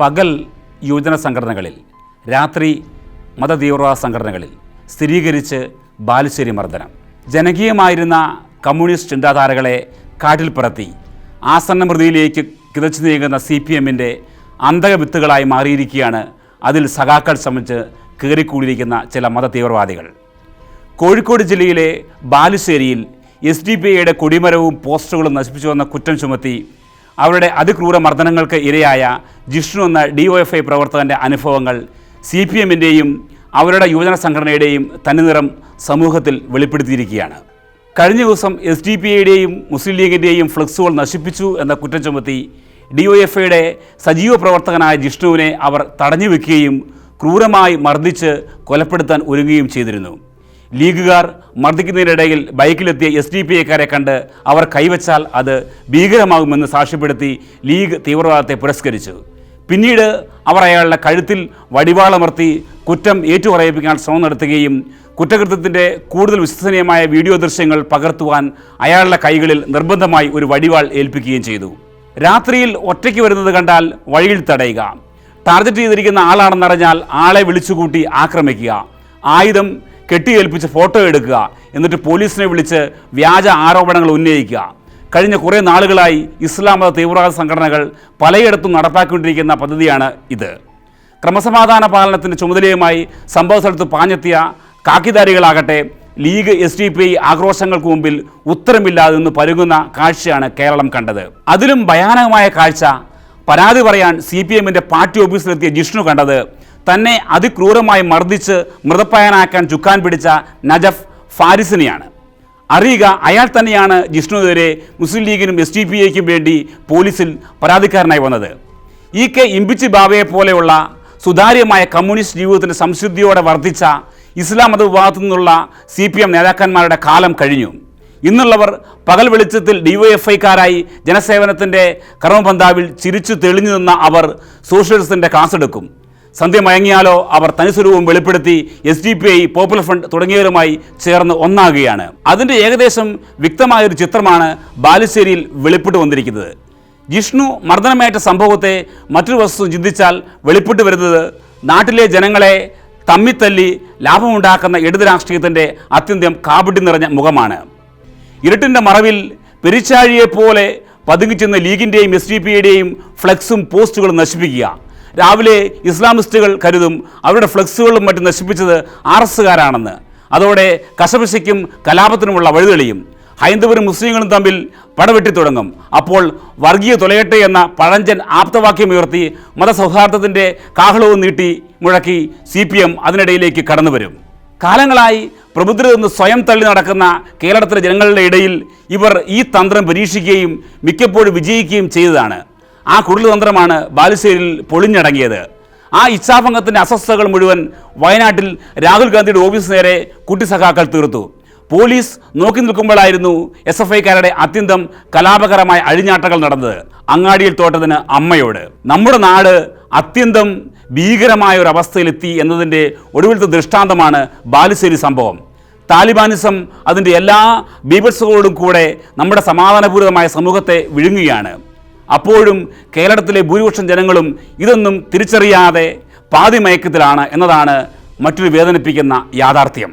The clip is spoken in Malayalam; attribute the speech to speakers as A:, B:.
A: പകൽ യുവജന സംഘടനകളിൽ രാത്രി മതതീവ്രവാദ സംഘടനകളിൽ സ്ഥിരീകരിച്ച് ബാലുശ്ശേരി മർദ്ദനം. ജനകീയമായിരുന്ന കമ്മ്യൂണിസ്റ്റ് ചിന്താധാരകളെ കാട്ടിൽ പറത്തി ആസന്ന മൃതിയിലേക്ക് കിതച്ചു നീങ്ങുന്ന സി പി എമ്മിന്റെ അന്തകവിത്തുകളായി മാറിയിരിക്കുകയാണ് അതിൽ സഖാക്കൾ ശ്രമിച്ച് കയറിക്കൂടിയിരിക്കുന്ന ചില മതതീവ്രവാദികൾ. കോഴിക്കോട് ജില്ലയിലെ ബാലുശ്ശേരിയിൽ എസ് ഡി പി ഐയുടെ കൊടിമരവും പോസ്റ്ററുകളും നശിപ്പിച്ചു വന്ന കുറ്റം ചുമത്തി അവരുടെ അതിക്രൂര മർദ്ദനങ്ങൾക്ക് ഇരയായ ജിഷ്ണു എന്ന ഡി ഒ എഫ് ഐ പ്രവർത്തകന്റെ അനുഭവങ്ങൾ സി പി എമ്മിന്റെയും അവരുടെ യുവജന സംഘടനയുടെയും തനിനിറം സമൂഹത്തിൽ വെളിപ്പെടുത്തിയിരിക്കുകയാണ്. കഴിഞ്ഞ ദിവസം എസ് ഡി പി ഐയുടെയും മുസ്ലിം ലീഗിന്റെയും ഫ്ലക്സുകൾ നശിപ്പിച്ചു എന്ന കുറ്റം ചുമത്തി ഡി ഒ എഫ് ഐയുടെ സജീവ പ്രവർത്തകനായ ജിഷ്ണുവിനെ അവർ തടഞ്ഞു വെക്കുകയും ക്രൂരമായി മർദ്ദിച്ച് കൊലപ്പെടുത്താൻ ഒരുങ്ങുകയും ചെയ്തിരുന്നു. ലീഗുകാർ മർദ്ദിക്കുന്നതിനിടയിൽ ബൈക്കിലെത്തിയ എസ് ഡി പി ഐക്കാരെ കണ്ട് അവർ കൈവച്ചാൽ അത് ഭീകരമാകുമെന്ന് സാക്ഷ്യപ്പെടുത്തി ലീഗ് തീവ്രവാദത്തെ പുരസ്കരിച്ചു. പിന്നീട് അവർ അയാളുടെ കഴുത്തിൽ വടിവാളമർത്തി കുറ്റം ഏറ്റുപറയിപ്പിക്കാൻ ശ്രമം നടത്തുകയും കുറ്റകൃത്യത്തിന്റെ കൂടുതൽ വിശ്വസനീയമായ വീഡിയോ ദൃശ്യങ്ങൾ പകർത്തുവാൻ അയാളുടെ കൈകളിൽ നിർബന്ധമായി ഒരു വടിവാൾ ഏൽപ്പിക്കുകയും ചെയ്തു. രാത്രിയിൽ ഒറ്റയ്ക്ക് വരുന്നത് കണ്ടാൽ വഴിയിൽ തടയുക. ടാർഗറ്റ് ചെയ്തിരിക്കുന്ന ആളാണെന്നറിഞ്ഞാൽ ആളെ വിളിച്ചുകൂട്ടി ആക്രമിക്കുക. ആയുധം കെട്ടിയേൽപ്പിച്ച് ഫോട്ടോ എടുക്കുക. എന്നിട്ട് പോലീസിനെ വിളിച്ച് വ്യാജ ആരോപണങ്ങൾ ഉന്നയിക്കുക. കഴിഞ്ഞ കുറേ നാളുകളായി ഇസ്ലാം മത തീവ്രവാദ സംഘടനകൾ പലയിടത്തും നടപ്പാക്കിക്കൊണ്ടിരിക്കുന്ന പദ്ധതിയാണ് ഇത്. ക്രമസമാധാന പാലനത്തിന്റെ ചുമതലയുമായി സംഭവ സ്ഥലത്ത് പാഞ്ഞെത്തിയ കാക്കിധാരികളാകട്ടെ ലീഗ് എസ് ഡി പി ആക്രോശങ്ങൾക്ക് മുമ്പിൽ ഉത്തരമില്ലാതെ നിന്ന് പരുങ്ങുന്ന കാഴ്ചയാണ് കേരളം കണ്ടത്. അതിലും ഭയാനകമായ കാഴ്ച പരാതി പറയാൻ സി പി എമ്മിന്റെ പാർട്ടി ഓഫീസിലെത്തിയ ജിഷ്ണു കണ്ടത് തന്നെ അതിക്രൂരമായി മർദ്ദിച്ച് മൃതപ്പായനാക്കാൻ ചുക്കാൻ പിടിച്ച നജഫ് ഫാരിസിനെയാണ്. അറിയുക അയാൾ തന്നെയാണ് ജിഷ്ണുവിനെതിരെ മുസ്ലിം ലീഗിനും എസ് ഡി പി വേണ്ടി പോലീസിൽ പരാതിക്കാരനായി വന്നത്. ഇ കെ ഇമ്പിച്ചി ബാബയെ പോലെയുള്ള സുതാര്യമായ കമ്മ്യൂണിസ്റ്റ് ജീവിതത്തിന്റെ സംശുദ്ധിയോടെ വർദ്ധിച്ച ഇസ്ലാം മത വിഭാഗത്തു നിന്നുള്ള സി പി എം നേതാക്കന്മാരുടെ കാലം കഴിഞ്ഞു. ഇന്നുള്ളവർ പകൽ വെളിച്ചത്തിൽ ഡിവൈഎഫ്ഐക്കാരായി ജനസേവനത്തിന്റെ കർമ്മപന്താവിൽ ചിരിച്ചു തെളിഞ്ഞു നിന്ന അവർ സോഷ്യലിസത്തിന്റെ കാസെടുക്കും സന്ധ്യ മയങ്ങിയാലോ അവർ തനിസ്വരൂപം വെളിപ്പെടുത്തി S D P I popular front തുടങ്ങിയവരുമായി ചേർന്ന് ഒന്നാകുകയാണ്. അതിന്റെ ഏകദേശം വ്യക്തമായൊരു ചിത്രമാണ് ബാലുശ്ശേരിയിൽ വെളിപ്പെട്ടു വന്നിരിക്കുന്നത്. ജിഷ്ണു മർദ്ദനമേറ്റ സംഭവത്തെ മറ്റൊരു വസ്തു ചിന്തിച്ചാൽ വെളിപ്പെട്ടു വരുന്നത് നാട്ടിലെ ജനങ്ങളെ തമ്മിത്തല്ലി ലാഭമുണ്ടാക്കുന്ന ഇടത് രാഷ്ട്രീയത്തിന്റെ അത്യന്തം കാപട്യം നിറഞ്ഞ മുഖമാണ്. ഇരുട്ടിന്റെ മറവിൽ പെരിച്ചാഴിയെപ്പോലെ പതുങ്ങിച്ചെന്ന ലീഗിന്റെയും എസ് ഡി പി യുടെയും ഫ്ലെക്സും പോസ്റ്റുകളും നശിപ്പിക്കുക. രാവിലെ ഇസ്ലാമിസ്റ്റുകൾ കരുതും അവരുടെ ഫ്ലെക്സുകളും മറ്റും നശിപ്പിച്ചത് ആർ എസ്സുകാരാണെന്ന് അതോടെ കശപശയ്ക്കും കലാപത്തിനുമുള്ള വഴിതെളിയും. ഹൈന്ദവരും മുസ്ലിങ്ങളും തമ്മിൽ പടവെട്ടി തുടങ്ങും. അപ്പോൾ വർഗീയ തൊലയട്ടെ എന്ന പഴഞ്ചൻ ആപ്തവാക്യം ഉയർത്തി മതസൗഹാർദ്ദത്തിന്റെ കാഹളവും നീട്ടി മുഴക്കി സി പി എം അതിനിടയിലേക്ക് കടന്നു വരും കാലങ്ങളായി പ്രബുദ്ധരെന്ന് സ്വയം തള്ളി നടക്കുന്ന കേരളത്തിലെ ജനങ്ങളുടെ ഇടയിൽ ഇവർ ഈ തന്ത്രം പരീക്ഷിക്കുകയും മിക്കപ്പോഴും വിജയിക്കുകയും ചെയ്തതാണ്. ആ കുടിൽതന്ത്രമാണ് ബാലുശ്ശേരിയിൽ പൊളിഞ്ഞടങ്ങിയത്. ആ ഇച്ഛാഭംഗത്തിന്റെ അസ്വസ്ഥതകൾ മുഴുവൻ വയനാട്ടിൽ രാഹുൽ ഗാന്ധിയുടെ ഓഫീസ് നേരെ കുട്ടിസഖാക്കൾ തീർത്തു. പോലീസ് നോക്കി നിൽക്കുമ്പോഴായിരുന്നു എസ് എഫ് ഐക്കാരുടെ അത്യന്തം കലാപകരമായ അഴിഞ്ഞാട്ടകൾ നടന്നത്. അങ്ങാടിയിൽ തോട്ടത്തിന് അമ്മയോട്. നമ്മുടെ നാട് അത്യന്തം ഭീകരമായ ഒരു അവസ്ഥയിലെത്തി എന്നതിന്റെ ഒടുവിലത്തെ ദൃഷ്ടാന്തമാണ് ബാലുശ്ശേരി സംഭവം. താലിബാനിസം അതിന്റെ എല്ലാ ബീഭത്സകളോടും കൂടെ നമ്മുടെ സമാധാനപൂരിതമായ സമൂഹത്തെ വിഴുങ്ങുകയാണ്. അപ്പോഴും കേരളത്തിലെ ഭൂരിപക്ഷം ജനങ്ങളും ഇതൊന്നും തിരിച്ചറിയാതെ പാതിമയക്കത്തിലാണ് എന്നതാണ് മറ്റൊരു വേദനിപ്പിക്കുന്ന യാഥാർത്ഥ്യം.